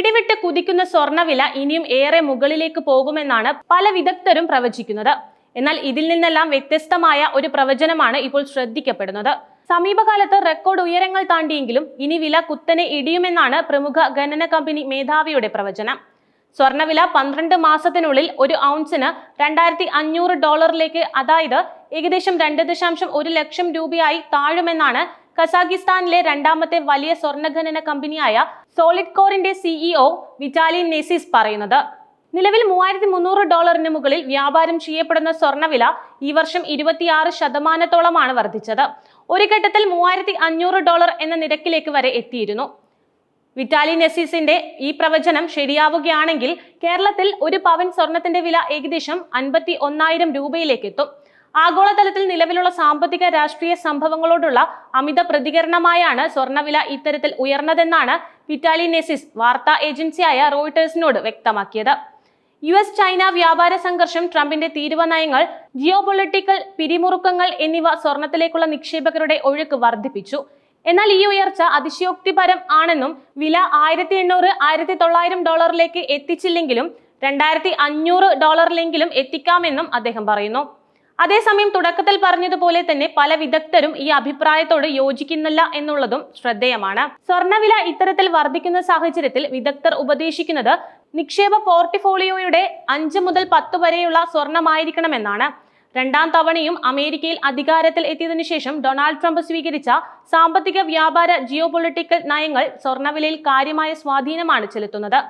പിടിവിട്ട് കുതിക്കുന്ന സ്വർണവില ഇനിയും ഏറെ മുകളിലേക്ക് പോകുമെന്നാണ് പല വിദഗ്ധരും പ്രവചിക്കുന്നത്. എന്നാൽ ഇതിൽ നിന്നെല്ലാം വ്യത്യസ്തമായ ഒരു പ്രവചനമാണ് ഇപ്പോൾ ശ്രദ്ധിക്കപ്പെടുന്നത്. സമീപകാലത്ത് റെക്കോർഡ് ഉയരങ്ങൾ താണ്ടിയെങ്കിലും ഇനി വില കുത്തനെ ഇടിയുമെന്നാണ് പ്രമുഖ ഖനന കമ്പനി മേധാവിയുടെ പ്രവചനം. സ്വർണവില പന്ത്രണ്ട് മാസത്തിനുള്ളിൽ ഒരു ഔൺസിന് രണ്ടായിരത്തി അഞ്ഞൂറ് ഡോളറിലേക്ക് അതായത് ഏകദേശം രണ്ട് ദശാംശം ഒരു ലക്ഷം രൂപയായി താഴുമെന്നാണ് കസാഖിസ്ഥാനിലെ രണ്ടാമത്തെ വലിയ സ്വർണഖനന കമ്പനിയായ സോളിഡ് കോറിന്റെ സിഇഒ വിറ്റാലി നെസിസ് പറയുന്നത് നിലവിൽ മൂവായിരത്തി മുന്നൂറ് ഡോളറിന് മുകളിൽ വ്യാപാരം ചെയ്യപ്പെടുന്ന സ്വർണവില ഈ വർഷം ഇരുപത്തിയാറ് ശതമാനത്തോളമാണ് വർദ്ധിച്ചത്. ഒരു ഘട്ടത്തിൽ മൂവായിരത്തി അഞ്ഞൂറ് ഡോളർ എന്ന നിരക്കിലേക്ക് വരെ എത്തിയിരുന്നു. വിറ്റാലി നെസീസിന്റെ ഈ പ്രവചനം ശരിയാവുകയാണെങ്കിൽ കേരളത്തിൽ ഒരു പവൻ സ്വർണത്തിന്റെ വില ഏകദേശം അൻപത്തി ഒന്നായിരം രൂപയിലേക്ക് എത്തും. ആഗോളതലത്തിൽ നിലവിലുള്ള സാമ്പത്തിക രാഷ്ട്രീയ സംഭവങ്ങളോടുള്ള അമിത പ്രതികരണമായാണ് സ്വർണവില ഇത്തരത്തിൽ ഉയർന്നതെന്നാണ് വിറ്റാലി നെസിസ് വാർത്താ ഏജൻസിയായ റോയിട്ടേഴ്സിനോട് വ്യക്തമാക്കിയത്. യു എസ് ചൈന വ്യാപാര സംഘർഷം ട്രംപിന്റെ തീരുവ നയങ്ങൾ ജിയോ പൊളിറ്റിക്കൽ പിരിമുറുക്കങ്ങൾ എന്നിവ സ്വർണത്തിലേക്കുള്ള നിക്ഷേപകരുടെ ഒഴുക്ക് വർദ്ധിപ്പിച്ചു. എന്നാൽ ഈ ഉയർച്ച അതിശയോക്തിപരം ആണെന്നും വില ആയിരത്തി എണ്ണൂറ് ആയിരത്തി തൊള്ളായിരം ഡോളറിലേക്ക് എത്തിച്ചില്ലെങ്കിലും രണ്ടായിരത്തി അഞ്ഞൂറ് ഡോളറിലെങ്കിലും എത്തിക്കാമെന്നും അദ്ദേഹം പറയുന്നു. അതേസമയം തുടക്കത്തിൽ പറഞ്ഞതുപോലെ തന്നെ പല വിദഗ്ധരും ഈ അഭിപ്രായത്തോട് യോജിക്കുന്നില്ല എന്നുള്ളതും ശ്രദ്ധേയമാണ്. സ്വർണവില ഇത്തരത്തിൽ വർദ്ധിക്കുന്ന സാഹചര്യത്തിൽ വിദഗ്ധർ ഉപദേശിക്കുന്നത് നിക്ഷേപ പോർട്ട്ഫോളിയോയുടെ അഞ്ച് മുതൽ പത്ത് വരെയുള്ള സ്വർണമായിരിക്കണമെന്നാണ് രണ്ടാം തവണയും അമേരിക്കയിൽ അധികാരത്തിൽ എത്തിയതിനു ശേഷം ഡൊണാൾഡ് ട്രംപ് സ്വീകരിച്ച സാമ്പത്തിക വ്യാപാര ജിയോ പൊളിറ്റിക്കൽ നയങ്ങൾ സ്വർണവിലയിൽ കാര്യമായ സ്വാധീനമാണ് ചെലുത്തുന്നത്.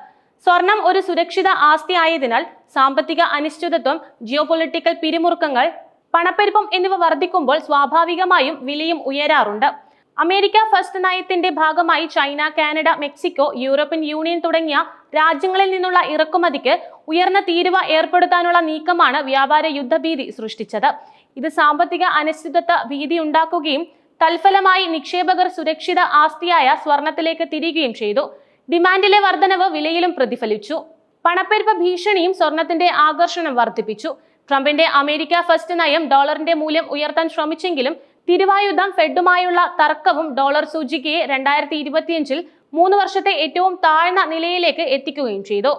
സ്വർണം ഒരു സുരക്ഷിത ആസ്തി ആയതിനാൽ സാമ്പത്തിക അനിശ്ചിതത്വം ജിയോ പൊളിറ്റിക്കൽ പിരിമുറുക്കങ്ങൾ പണപ്പെരുപ്പം എന്നിവ വർദ്ധിക്കുമ്പോൾ സ്വാഭാവികമായും വിലയും ഉയരാറുണ്ട്. അമേരിക്ക ഫസ്റ്റ് നയത്തിന്റെ ഭാഗമായി China Canada Mexico European union തുടങ്ങിയ രാജ്യങ്ങളിൽ നിന്നുള്ള ഇറക്കുമതിക്ക് ഉയർന്ന തീരുവ ഏർപ്പെടുത്താനുള്ള നീക്കമാണ് വ്യാപാര യുദ്ധഭീതി സൃഷ്ടിച്ചത്. ഇത് സാമ്പത്തിക അനിശ്ചിതത്വ ഭീതി ഉണ്ടാക്കുകയും തൽഫലമായി നിക്ഷേപകർ സുരക്ഷിത ആസ്തിയായ സ്വർണത്തിലേക്ക് തിരികുകയും ചെയ്തു. ഡിമാൻഡിലെ വർധനവ് വിലയിലും പ്രതിഫലിച്ചു. പണപ്പെരുപ്പ ഭീഷണിയും സ്വർണത്തിന്റെ ആകർഷണം വർദ്ധിപ്പിച്ചു. ട്രംപിന്റെ അമേരിക്ക ഫസ്റ്റ് നയം ഡോളറിന്റെ മൂല്യം ഉയർത്താൻ ശ്രമിച്ചെങ്കിലും തിരുവായുധം ഫെഡുമായുള്ള തർക്കവും ഡോളർ സൂചികയെ രണ്ടായിരത്തി ഇരുപത്തിയഞ്ചിൽ മൂന്ന് വർഷത്തെ ഏറ്റവും താഴ്ന്ന നിലയിലേക്ക് എത്തിക്കുകയും ചെയ്തു.